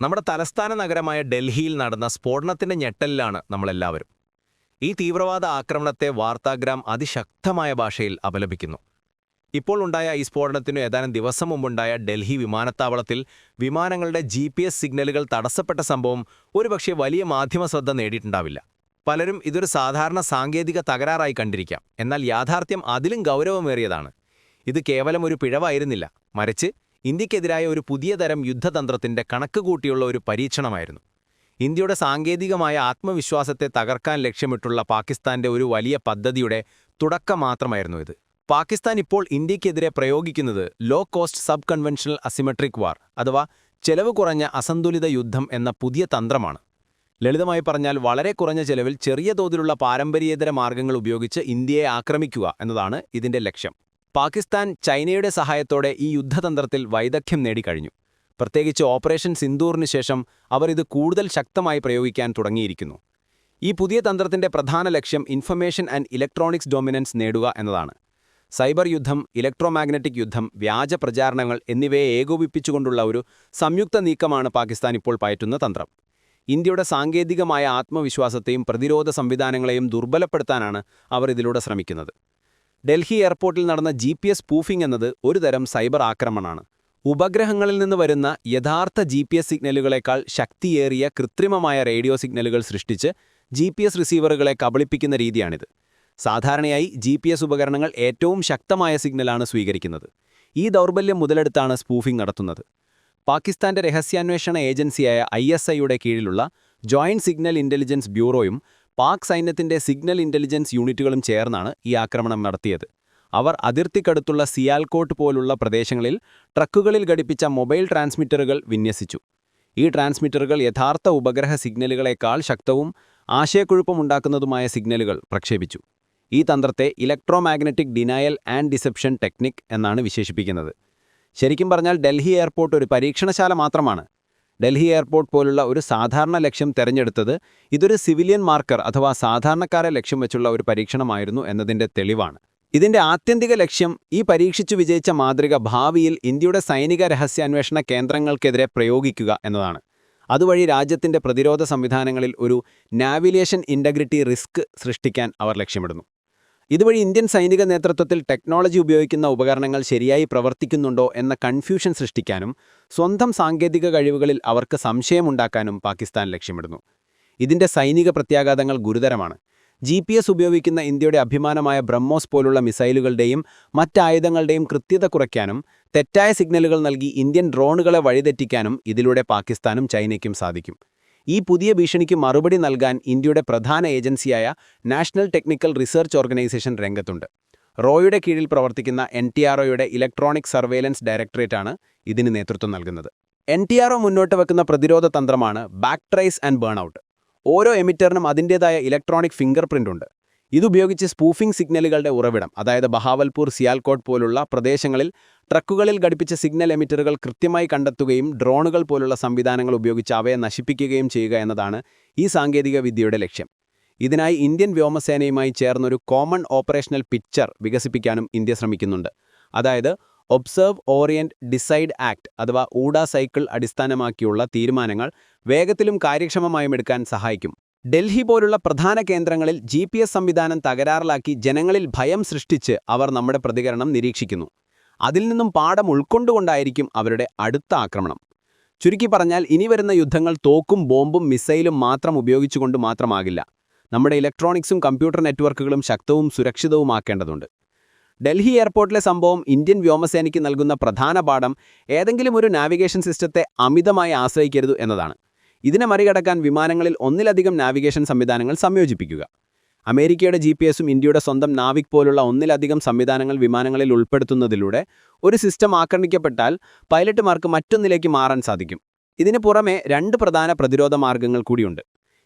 നമ്മുടെ തലസ്ഥാന നഗരമായ ഡൽഹിയിൽ നടന്ന സ്ഫോടനത്തിന്റെ ഞെട്ടലിലാണ് നമ്മളെല്ലാവരും. ഈ തീവ്രവാദ ആക്രമണത്തെ വാർത്താഗ്രാം അതിശക്തമായ ഭാഷയിൽ അപലപിക്കുന്നു. ഇപ്പോൾ ഉണ്ടായ ഈ സ്ഫോടനത്തിനു ഏതാനും ദിവസം മുമ്പുണ്ടായ ഡൽഹി വിമാനത്താവളത്തിൽ വിമാനങ്ങളുടെ ജി സിഗ്നലുകൾ തടസ്സപ്പെട്ട സംഭവം ഒരുപക്ഷെ വലിയ മാധ്യമ ശ്രദ്ധ നേടിയിട്ടുണ്ടാവില്ല. പലരും ഇതൊരു സാധാരണ സാങ്കേതിക തകരാറായി കണ്ടിരിക്കാം. എന്നാൽ യാഥാർത്ഥ്യം അതിലും ഗൗരവമേറിയതാണ്. ഇത് കേവലം ഒരു പിഴവായിരുന്നില്ല. മറിച്ച് ഇന്ത്യക്കെതിരായ ഒരു പുതിയ തരം യുദ്ധതന്ത്രത്തിന്റെ കണക്കുകൂട്ടിയുള്ള ഒരു പരീക്ഷണമായിരുന്നു. ഇന്ത്യയുടെ സാങ്കേതികമായ ആത്മവിശ്വാസത്തെ തകർക്കാൻ ലക്ഷ്യമിട്ടുള്ള പാകിസ്ഥാന്റെ ഒരു വലിയ പദ്ധതിയുടെ തുടക്കം മാത്രമായിരുന്നു ഇത്. പാകിസ്ഥാൻ ഇപ്പോൾ ഇന്ത്യക്കെതിരെ പ്രയോഗിക്കുന്നത് low cost sub conventional asymmetric war അഥവാ ചെലവ് കുറഞ്ഞ അസന്തുലിത യുദ്ധം എന്ന പുതിയ തന്ത്രമാണ്. ലളിതമായി പറഞ്ഞാൽ വളരെ കുറഞ്ഞ ചെലവിൽ ചെറിയ തോതിലുള്ള പാരമ്പര്യേതര മാർഗങ്ങൾ ഉപയോഗിച്ച് ഇന്ത്യയെ ആക്രമിക്കുക എന്നതാണ് ഇതിന്റെ ലക്ഷ്യം. പാകിസ്ഥാൻ ചൈനയുടെ സഹായത്തോടെ ഈ യുദ്ധതന്ത്രത്തിൽ വൈദഗ്ധ്യം നേടിക്കഴിഞ്ഞു. പ്രത്യേകിച്ച് ഓപ്പറേഷൻ സിന്ദൂറിന് ശേഷം അവർ ഇത് കൂടുതൽ ശക്തമായി പ്രയോഗിക്കാൻ തുടങ്ങിയിരിക്കുന്നു. ഈ പുതിയ തന്ത്രത്തിന്റെ പ്രധാന ലക്ഷ്യം ഇൻഫർമേഷൻ ആൻഡ് ഇലക്ട്രോണിക്സ് ഡൊമിനൻസ് നേടുക എന്നതാണ്. സൈബർ യുദ്ധം ഇലക്ട്രോമാഗ്നറ്റിക് യുദ്ധം വ്യാജ പ്രചാരണങ്ങൾ എന്നിവയെ ഏകോപിപ്പിച്ചുകൊണ്ടുള്ള ഒരു സംയുക്ത നീക്കമാണ് പാകിസ്ഥാൻ ഇപ്പോൾ പയറ്റുന്ന തന്ത്രം. ഇന്ത്യയുടെ സാങ്കേതികമായ ആത്മവിശ്വാസത്തെയും പ്രതിരോധ സംവിധാനങ്ങളെയും ദുർബലപ്പെടുത്താനാണ് അവർ ഇതിലൂടെ ശ്രമിക്കുന്നത്. ഡൽഹി എയർപോർട്ടിൽ നടന്ന ജി പി എസ് പൂഫിംഗ് എന്നത് ഒരു തരം സൈബർ ആക്രമണമാണ്. ഉപഗ്രഹങ്ങളിൽ നിന്ന് വരുന്ന യഥാർത്ഥ ജി പി എസ് സിഗ്നലുകളെക്കാൾ ശക്തിയേറിയ കൃത്രിമമായ റേഡിയോ സിഗ്നലുകൾ സൃഷ്ടിച്ച് ജി പി എസ് റിസീവറുകളെ കബളിപ്പിക്കുന്ന രീതിയാണിത്. സാധാരണയായി ജി പി എസ് ഉപകരണങ്ങൾ ഏറ്റവും ശക്തമായ സിഗ്നലാണ് സ്വീകരിക്കുന്നത്. ഈ ദൗർബല്യം മുതലെടുത്താണ് സ്പൂഫിംഗ് നടത്തുന്നത്. പാകിസ്ഥാന്റെ രഹസ്യാന്വേഷണ ഏജൻസിയായ ഐ കീഴിലുള്ള ജോയിന്റ് സിഗ്നൽ ഇന്റലിജൻസ് ബ്യൂറോയും പാക് സൈന്യത്തിന്റെ സിഗ്നൽ ഇന്റലിജൻസ് യൂണിറ്റുകളും ചേർന്നാണ് ഈ ആക്രമണം നടത്തിയത്. അവർ അതിർത്തിക്കടുത്തുള്ള സിയാൽകോട്ട് പോലുള്ള പ്രദേശങ്ങളിൽ ട്രക്കുകളിൽ ഘടിപ്പിച്ച മൊബൈൽ ട്രാൻസ്മിറ്ററുകൾ വിന്യസിച്ചു. ഈ ട്രാൻസ്മിറ്ററുകൾ യഥാർത്ഥ ഉപഗ്രഹ സിഗ്നലുകളെക്കാൾ ശക്തവും ആശയക്കുഴപ്പമുണ്ടാക്കുന്നതുമായ സിഗ്നലുകൾ പ്രക്ഷേപിച്ചു. ഈ തന്ത്രത്തെ electromagnetic denial and deception technique എന്നാണ് വിശേഷിപ്പിക്കുന്നത്. ശരിക്കും പറഞ്ഞാൽ ഡൽഹി എയർപോർട്ട് ഒരു പരീക്ഷണശാല മാത്രമാണ്. ഡൽഹി എയർപോർട്ട് പോലുള്ള ഒരു സാധാരണ ലക്ഷ്യം തെരഞ്ഞെടുത്തത് ഇതൊരു സിവിലിയൻ മാർക്കർ അഥവാ സാധാരണക്കാരെ ലക്ഷ്യം വെച്ചുള്ള ഒരു പരീക്ഷണമായിരുന്നു എന്നതിന്റെ തെളിവാണ്. ഇതിന്റെ ആത്യന്തിക ലക്ഷ്യം ഈ പരീക്ഷിച്ചു വിജയിച്ച മാതൃക ഭാവിയിൽ ഇന്ത്യയുടെ സൈനിക രഹസ്യാന്വേഷണ കേന്ദ്രങ്ങൾക്കെതിരെ പ്രയോഗിക്കുക എന്നതാണ്. അതുവഴി രാജ്യത്തിന്റെ പ്രതിരോധ സംവിധാനങ്ങളിൽ ഒരു നാവിഗേഷൻ ഇന്റഗ്രിറ്റി റിസ്ക് സൃഷ്ടിക്കാൻ അവർ ലക്ഷ്യമിടുന്നു. ഇതുവഴി ഇന്ത്യൻ സൈനിക നേതൃത്വത്തിൽ ടെക്നോളജി ഉപയോഗിക്കുന്ന ഉപകരണങ്ങൾ ശരിയായി പ്രവർത്തിക്കുന്നുണ്ടോ എന്ന കൺഫ്യൂഷൻ സൃഷ്ടിക്കാനും സ്വന്തം സാങ്കേതിക കഴിവുകളിൽ അവർക്ക് സംശയമുണ്ടാക്കാനും പാകിസ്ഥാൻ ലക്ഷ്യമിടുന്നു. ഇതിന്റെ സൈനിക പ്രത്യാഘാതങ്ങൾ ഗുരുതരമാണ്. ജി പി എസ് ഉപയോഗിക്കുന്ന ഇന്ത്യയുടെ അഭിമാനമായ ബ്രഹ്മോസ് പോലുള്ള മിസൈലുകളുടെയും മറ്റായുധങ്ങളുടെയും കൃത്യത കുറയ്ക്കാനും തെറ്റായ സിഗ്നലുകൾ നൽകി ഇന്ത്യൻ ഡ്രോണുകളെ വഴിതെറ്റിക്കാനും ഇതിലൂടെ പാകിസ്ഥാനും ചൈനയ്ക്കും സാധിക്കും. ഈ പുതിയ ഭീഷണിക്ക് മറുപടി നൽകാൻ ഇന്ത്യയുടെ പ്രധാന ഏജൻസിയായ നാഷണൽ ടെക്നിക്കൽ റിസർച്ച് ഓർഗനൈസേഷൻ രംഗത്തുണ്ട്. റോയുടെ കീഴിൽ പ്രവർത്തിക്കുന്ന N T R electronic surveillance ഡയറക്ടറേറ്റാണ് ഇതിന് നേതൃത്വം നൽകുന്നത്. എൻ ടി ആർ മുന്നോട്ട് വെക്കുന്ന പ്രതിരോധ തന്ത്രമാണ് ബാക്ക് ട്രൈസ് ആൻഡ് ബേൺഔട്ട്. ഓരോ എമിറ്ററിനും അതിന്റേതായ ഇലക്ട്രോണിക് ഫിംഗർ പ്രിന്റ് ഉണ്ട് ഇതുപയോഗിച്ച് സ്പൂഫിംഗ് സിഗ്നലുകളുടെ ഉറവിടം അതായത് ബഹാവൽപൂർ സിയാൽകോട്ട് പോലുള്ള പ്രദേശങ്ങളിൽ ട്രക്കുകളിൽ ഘടിപ്പിച്ച സിഗ്നൽ എമിറ്ററുകൾ കൃത്യമായി കണ്ടെത്തുകയും ഡ്രോണുകൾ പോലുള്ള സംവിധാനങ്ങൾ ഉപയോഗിച്ച് അവയെ നശിപ്പിക്കുകയും ചെയ്യുക എന്നതാണ് ഈ സാങ്കേതിക വിദ്യയുടെ ലക്ഷ്യം. ഇതിനായി ഇന്ത്യൻ വ്യോമസേനയുമായി ചേർന്നൊരു കോമൺ ഓപ്പറേഷണൽ പിക്ചർ വികസിപ്പിക്കാനും ഇന്ത്യ ശ്രമിക്കുന്നുണ്ട്. അതായത് ഒബ്സർവ് ഓറിയന്റ് ഡിസൈഡ് ആക്ട് അഥവാ ഊഡ സൈക്കിൾ അടിസ്ഥാനമാക്കിയുള്ള തീരുമാനങ്ങൾ വേഗത്തിലും കാര്യക്ഷമമായും എടുക്കാൻ സഹായിക്കും. ഡൽഹി പോലുള്ള പ്രധാന കേന്ദ്രങ്ങളിൽ ജി സംവിധാനം തകരാറിലാക്കി ജനങ്ങളിൽ ഭയം സൃഷ്ടിച്ച് അവർ നമ്മുടെ പ്രതികരണം നിരീക്ഷിക്കുന്നു. അതിൽ നിന്നും പാഠം ഉൾക്കൊണ്ടുകൊണ്ടായിരിക്കും അവരുടെ അടുത്ത ആക്രമണം. ചുരുക്കി പറഞ്ഞാൽ ഇനി വരുന്ന യുദ്ധങ്ങൾ തോക്കും ബോംബും മിസൈലും മാത്രം ഉപയോഗിച്ചുകൊണ്ട് മാത്രമാകില്ല. നമ്മുടെ ഇലക്ട്രോണിക്സും കമ്പ്യൂട്ടർ നെറ്റ്വർക്കുകളും ശക്തവും സുരക്ഷിതവുമാക്കേണ്ടതുണ്ട്. ഡൽഹി എയർപോർട്ടിലെ സംഭവം ഇന്ത്യൻ വ്യോമസേനയ്ക്ക് നൽകുന്ന പ്രധാന പാഠം ഏതെങ്കിലും ഒരു നാവിഗേഷൻ സിസ്റ്റത്തെ അമിതമായി ആശ്രയിക്കരുത് എന്നതാണ്. ഇതിനെ മറികടക്കാൻ വിമാനങ്ങളിൽ ഒന്നിലധികം നാവിഗേഷൻ സംവിധാനങ്ങൾ സംയോജിപ്പിക്കുക. അമേരിക്കയുടെ ജി പി എസും ഇന്ത്യയുടെ സ്വന്തം നാവിക് പോലുള്ള ഒന്നിലധികം സംവിധാനങ്ങൾ വിമാനങ്ങളിൽ ഉൾപ്പെടുത്തുന്നതിലൂടെ ഒരു സിസ്റ്റം ആക്രമിക്കപ്പെട്ടാൽ പൈലറ്റുമാർക്ക് മറ്റൊന്നിലേക്ക് മാറാൻ സാധിക്കും. ഇതിനു പുറമെ രണ്ട് പ്രധാന പ്രതിരോധ മാർഗങ്ങൾ കൂടിയുണ്ട്.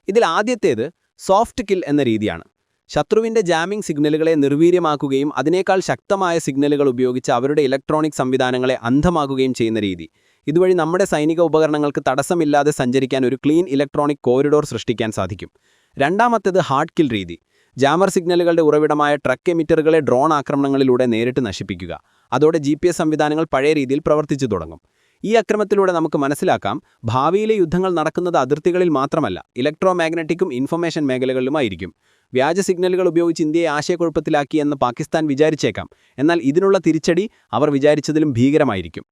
ഇതിൽ ആദ്യത്തേത് സോഫ്റ്റ് കിൽ എന്ന രീതിയാണ്. ശത്രുവിന്റെ ജാമിംഗ് സിഗ്നലുകളെ നിർവീര്യമാക്കുകയും അതിനേക്കാൾ ശക്തമായ സിഗ്നലുകൾ ഉപയോഗിച്ച് അവരുടെ ഇലക്ട്രോണിക് സംവിധാനങ്ങളെ അന്ധമാക്കുകയും ചെയ്യുന്ന രീതി. ഇതുവഴി നമ്മുടെ സൈനിക ഉപകരണങ്ങൾക്ക് തടസ്സമില്ലാതെ സഞ്ചരിക്കാൻ ഒരു ക്ലീൻ ഇലക്ട്രോണിക് കോറിഡോർ സൃഷ്ടിക്കാൻ സാധിക്കും. രണ്ടാമത്തേത് ഹാർഡ് കിൽ രീതി. ജാമർ സിഗ്നലുകളുടെ ഉറവിടമായ ട്രക്ക് എമിറ്ററുകളെ ഡ്രോൺ ആക്രമണങ്ങളിലൂടെ നേരിട്ട് നശിപ്പിക്കുക. അതോടെ ജി സംവിധാനങ്ങൾ പഴയ രീതിയിൽ പ്രവർത്തിച്ചു തുടങ്ങും. ഈ അക്രമത്തിലൂടെ നമുക്ക് മനസ്സിലാക്കാം ഭാവിയിലെ യുദ്ധങ്ങൾ നടക്കുന്നത് അതിർത്തികളിൽ മാത്രമല്ല ഇലക്ട്രോ മാഗ്നറ്റിക്കും ഇൻഫർമേഷൻ മേഖലകളിലുമായിരിക്കും. വ്യാജ സിഗ്നലുകൾ ഉപയോഗിച്ച് ഇന്ത്യയെ ആശയക്കുഴപ്പത്തിലാക്കി എന്ന് പാകിസ്ഥാൻ വിചാരിച്ചേക്കാം. എന്നാൽ ഇതിനുള്ള തിരിച്ചടി അവർ വിചാരിച്ചതിലും ഭീകരമായിരിക്കും.